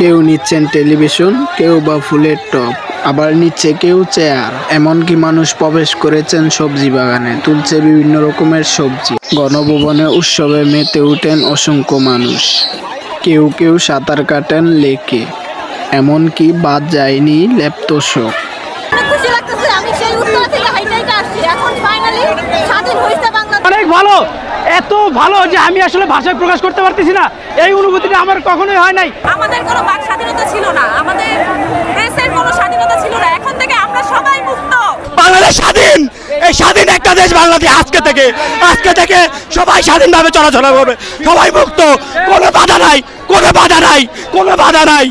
কেউ নিচ্ছেন টেলিভিশন, কেউ বা ফুলের টপ আবার নিচ্ছে কেউ চেয়ার। এমনকি মানুষ প্রবেশ করেছেন সবজি বাগানে, তুলছে বিভিন্ন রকমের সবজি। গণভবনে উৎসবে মেতে উঠেন অসংখ্য মানুষ। কেউ কেউ সাঁতার কাটেন লেকে। এমনকি বাদ যায়নি ল্যাপতোষক অনেক খুশি লাগতেছে আমি সেই উত্তর থেকে হাইটে হাইটে আসছি এখন ফাইনালি স্বাধীন হয়েছে বাংলাদেশ অনেক ভালো এত ভালো যে আমি আসলে ভাষায় প্রকাশ করতে পারতেছি না। এই অনুভূতিটা আমার কখনোই হয় নাই। আমাদের কোনো বাক স্বাধীনতা ছিল না। আমাদের প্রেসের কোনো স্বাধীনতা ছিল না। এখন থেকে আমরা সবাই মুক্ত। বাংলাদেশ স্বাধীন! এই স্বাধীন একটা দেশ বাংলাদেশ আজকে থেকে। আজকে থেকে সবাই স্বাধীনভাবে চলাচলা করবে। সবাই মুক্ত। কোনো বাধা নাই। কোনো বাধা নাই। কোনো বাধা নাই।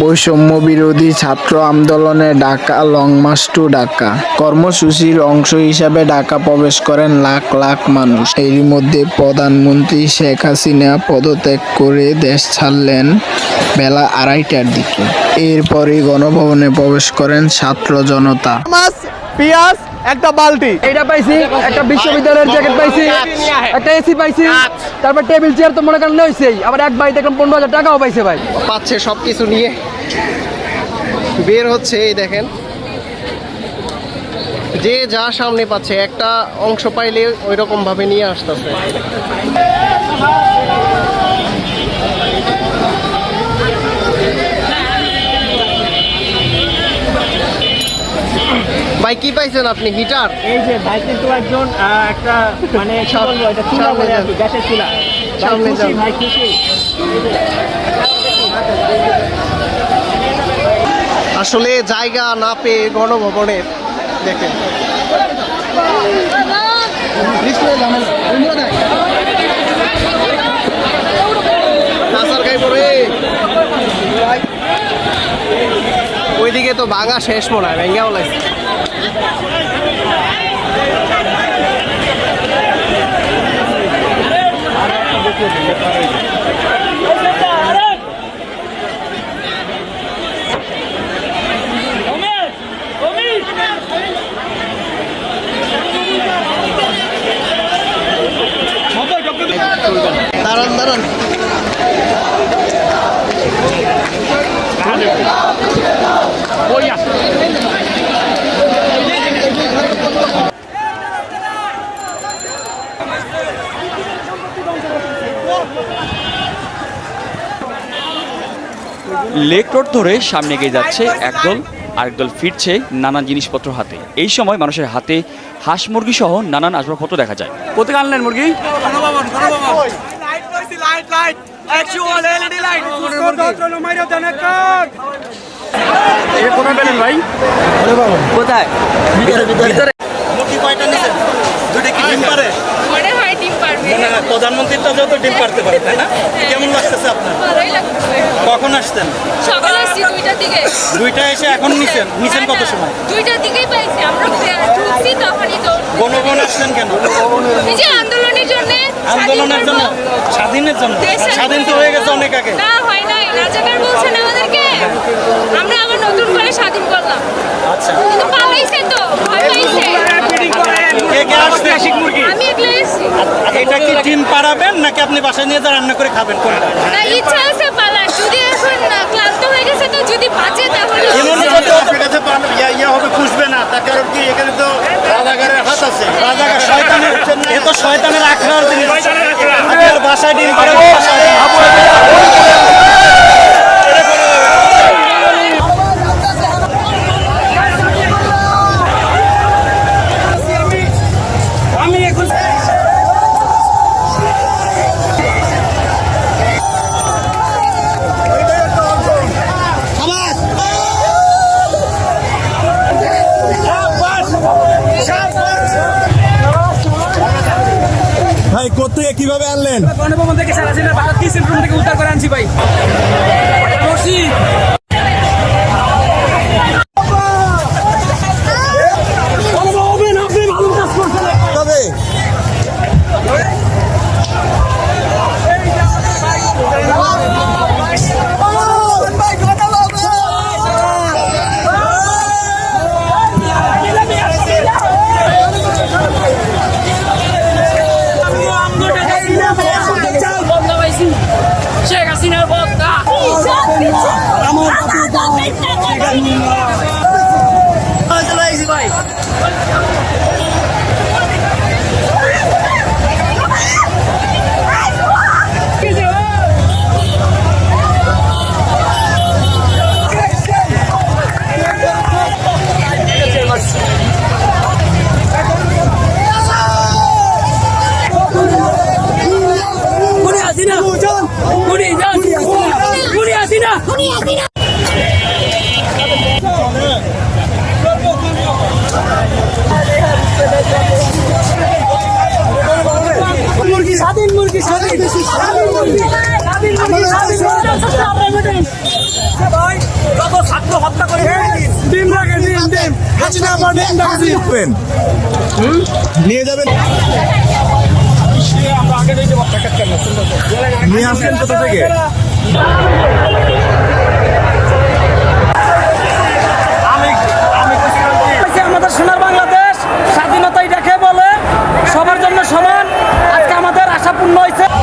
বৈষম্য বিরোধী ছাত্র আন্দোলনে Dhaka long march to Dhaka. কর্মসূচির অংশ হিসাবে ঢাকা প্রবেশ করেন লাখ লাখ মানুষ। এরই মধ্যে প্রধানমন্ত্রী শেখ হাসিনা পদত্যাগ করে দেশ ছাড়লেন বেলা আড়াইটার দিকে। এরপরই গণভবনে প্রবেশ করেন ছাত্র জনতা। একটা বালতি। এটা পাইছি একটা বিশ্ববিদ্যালয়ের জ্যাকেট পাইছি একটা এসি পাইছি তারপর টেবিল চেয়ার তো মনে করেন হয়েছেই আবার এক বাই দেখলাম পনেরো হাজার টাকাও পাইছে ভাই। পাচ্ছে সব কিছু নিয়ে। বের হচ্ছে এই দেখেন। যে যা সামনে পাচ্ছে একটা অংশ পাইলে ওই রকম ভাবে নিয়ে আসতেছে। ভাই কি পাইছেন আপনি? হিটার? এই যে ভাই কিন্তু একজন একটা মানে কি বলব এটা চুলা বলে আর কি, গ্যাসের চুলা। সামনে খুশি, ভাই খুশি। আসলে জায়গা না পেয়ে গণভবনের দেখেন। ওইদিকে তো ভাঙা শেষ মনে হয় ভেঙ্গাও লাগছে। দাঁড়ান দাঁড়ান। লেক রোড ধরে সামনে এগিয়ে যাচ্ছে একদল আরেকদল ফিরছে নানান জিনিসপত্র হাতে। এই সময় মানুষের হাতে হাঁস মুরগি সহ নানান আসবাবপত্র দেখা যায়। কোথায় আনলেন মুরগি? কোথায় প্রধানমন্ত্রীটা যেহেতু ডিম পারতে পারে তাই না? কেমন লাগতেছে আপনার? কখন আসছেন? সকালে আসছি দুইটার দিকে। দুইটা এসে এখন নিছেন? নিছেন কত সময়? দুইটার দিকেই পাইছি। আমরা ঢুকছি তখনই তো। গণভবন আসলেন কেন? এই যে আন্দোলনের জন্য আন্দোলনের জন্য? স্বাধীনের জন্য? স্বাধীন তো হয়ে গেছে অনেক আগে। না হয় নাই। রাজাকার বলছেন আমাদেরকে। আমরা আবার নতুন করে স্বাধীন করলাম। আচ্ছা কিন্তু পালাইছে তো ভয় পাইছে কে কে আসছে আমি একলা এসেছি এটা পাড়াবেন নাকি আপনি বাসায় নিয়ে রান্না করে খাবেন? কোনটা? ইচ্ছা আছে ভাই কোথেকে কীভাবে আনলেন? গণভবন থেকে সারা ভারত কি সেন্ট্রাম থেকে উদ্ধার করে আনছি ভাই। নিয়ে যাবেন। নিয়ে আসবেন কোথা থেকে আমাদের সোনার বাংলাদেশ স্বাধীনতাই দেখে বলে সবার জন্য সমান। Myself.